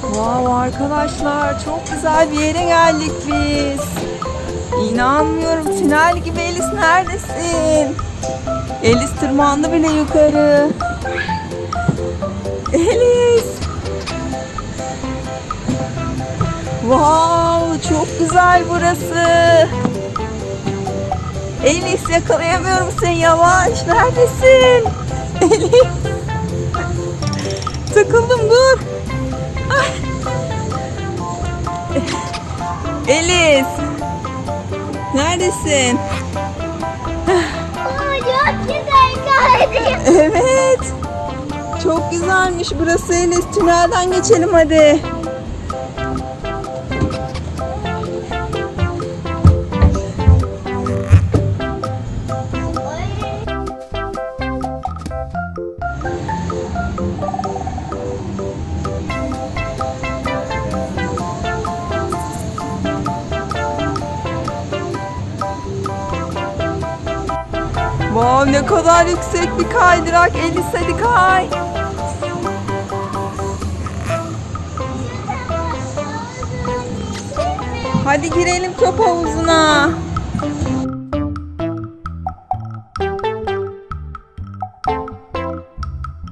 Wow arkadaşlar çok güzel bir yere geldik biz. İnanmıyorum tünel gibi Elis neredesin? Elis tırmandı bile yukarı. Elis. Wow çok güzel burası. Elis yakalayamıyorum seni yavaş. Neredesin? Elis. Takıldım dur. Elis. Neredesin? Aa, çok güzel kaydı. Evet. Çok güzelmiş burası Elis. Tünelden geçelim hadi. Wow ne kadar yüksek bir kaydırak. Elis hadi kay. Hadi girelim top havuzuna.